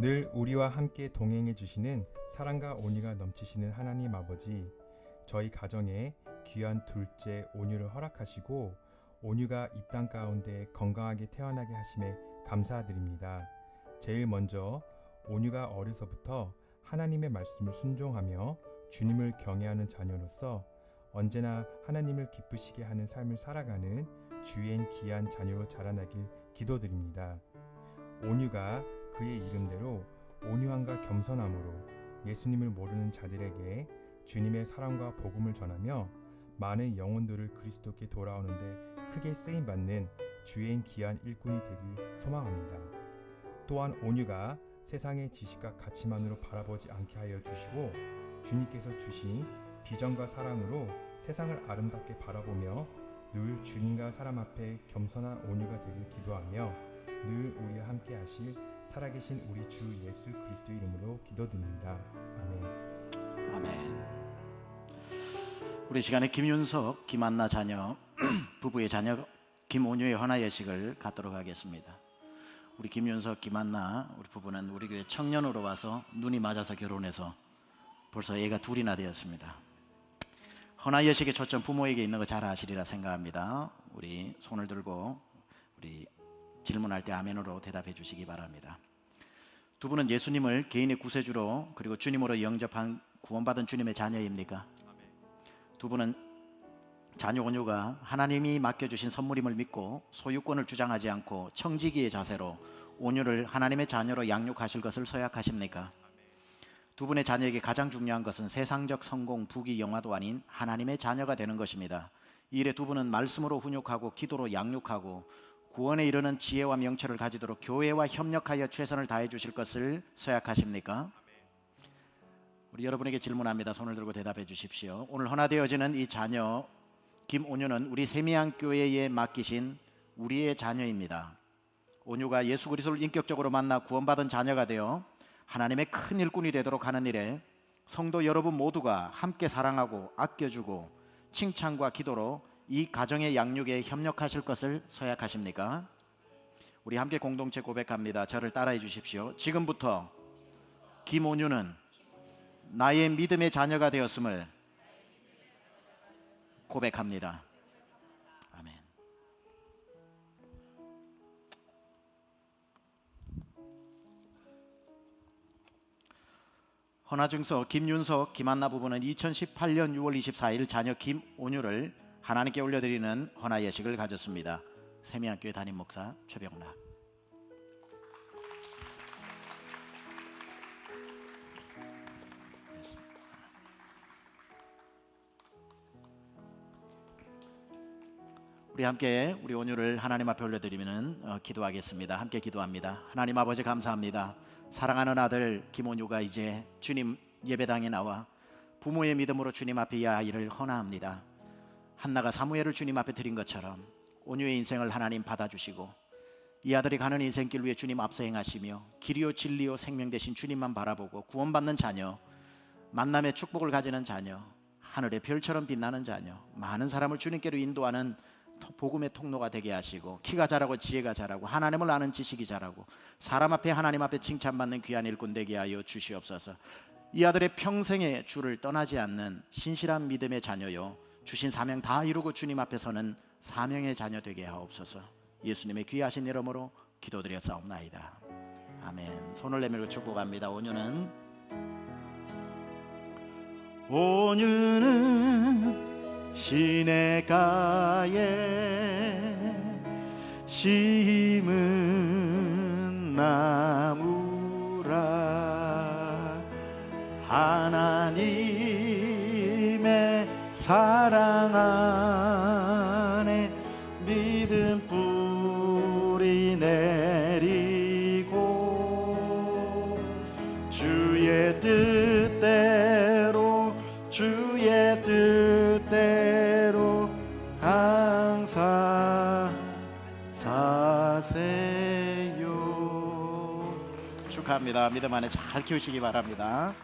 늘 우리와 함께 동행해 주시는 사랑과 온유가 넘치시는 하나님 아버지, 저희 가정에 귀한 둘째 온유를 허락하시고 온유가 이 땅 가운데 건강하게 태어나게 하심에 감사드립니다. 제일 먼저 온유가 어려서부터 하나님의 말씀을 순종하며 주님을 경외하는 자녀로서 언제나 하나님을 기쁘시게 하는 삶을 살아가는 주엔 귀한 자녀로 자라나길 기도드립니다. 온유가 그의 이름대로 온유함과 겸손함으로 예수님을 모르는 자들에게 주님의 사랑과 복음을 전하며 많은 영혼들을 그리스도께 돌아오는데 크게 쓰임 받는 주엔 귀한 일꾼이 되길 소망합니다. 또한 온유가 세상의 지식과 가치만으로 바라보지 않게 하여 주시고 주님께서 주신 비전과 사랑으로 세상을 아름답게 바라보며 늘 주님과 사람 앞에 겸손한 온유가 되길 기도하며 늘 우리와 함께 하실 살아계신 우리 주 예수 그리스도 이름으로 기도드립니다. 아멘. 아멘. 우리 시간에 김윤석, 김한나 자녀 부부의 자녀 김온유의 환화 예식을 갖도록 하겠습니다. 우리 김윤석, 김한나 우리 부부는 우리 교회 청년으로 와서 눈이 맞아서 결혼해서 벌써 애가 둘이나 되었습니다. 헌화 예식의 초점 부모에게 있는 거 잘 아시리라 생각합니다. 우리 손을 들고 우리 질문할 때 아멘으로 대답해 주시기 바랍니다. 두 분은 예수님을 개인의 구세주로 그리고 주님으로 영접한 구원받은 주님의 자녀입니까? 두 분은 자녀 온유가 하나님이 맡겨주신 선물임을 믿고 소유권을 주장하지 않고 청지기의 자세로 온유를 하나님의 자녀로 양육하실 것을 서약하십니까? 두 분의 자녀에게 가장 중요한 것은 세상적 성공, 부귀, 영화도 아닌 하나님의 자녀가 되는 것입니다. 이 일에 두 분은 말씀으로 훈육하고 기도로 양육하고 구원에 이르는 지혜와 명철을 가지도록 교회와 협력하여 최선을 다해 주실 것을 서약하십니까? 우리 여러분에게 질문합니다. 손을 들고 대답해 주십시오. 오늘 헌화되어지는 이 자녀 김온유는 우리 세미양 교회에 맡기신 우리의 자녀입니다. 온유가 예수 그리스도를 인격적으로 만나 구원받은 자녀가 되어 하나님의 큰 일꾼이 되도록 하는 일에 성도 여러분 모두가 함께 사랑하고 아껴주고 칭찬과 기도로 이 가정의 양육에 협력하실 것을 서약하십니까? 우리 함께 공동체 고백합니다. 저를 따라해 주십시오. 지금부터 김온유는 나의 믿음의 자녀가 되었음을 고백합니다. 아멘. 헌화증서 김윤석, 김한나 부부는 2018년 6월 24일 자녀 김온유를 하나님께 올려드리는 헌화 예식을 가졌습니다. 세미학교의 담임 목사 최병락. 우리 함께 우리 온유를 하나님 앞에 올려드리면 어, 기도하겠습니다. 함께 기도합니다. 하나님 아버지 감사합니다. 사랑하는 아들 김온유가 이제 주님 예배당에 나와 부모의 믿음으로 주님 앞에 이 아이를 헌화합니다. 한나가 사무엘을 주님 앞에 드린 것처럼 온유의 인생을 하나님 받아주시고 이 아들이 가는 인생길 위에 주님 앞서 행하시며 길이요 진리요 생명 대신 주님만 바라보고 구원받는 자녀 만남의 축복을 가지는 자녀 하늘의 별처럼 빛나는 자녀 많은 사람을 주님께로 인도하는 토- 복음의 통로가 되게 하시고 키가 자라고 지혜가 자라고 하나님을 아는 지식이 자라고 사람 앞에 하나님 앞에 칭찬받는 귀한 일꾼 되게 하여 주시옵소서. 이 아들의 평생의 주를 떠나지 않는 신실한 믿음의 자녀요 주신 사명 다 이루고 주님 앞에 서는 사명의 자녀 되게 하옵소서. 예수님의 귀하신 이름으로 기도드렸사옵나이다. 아멘. 손을 내밀고 축복합니다. 온유는? 온유는 시내가에 심은 사랑 안에 믿음 뿌리 내리고 주의 뜻대로 주의 뜻대로 항상 사세요. 축하합니다. 믿음 안에 잘 키우시기 바랍니다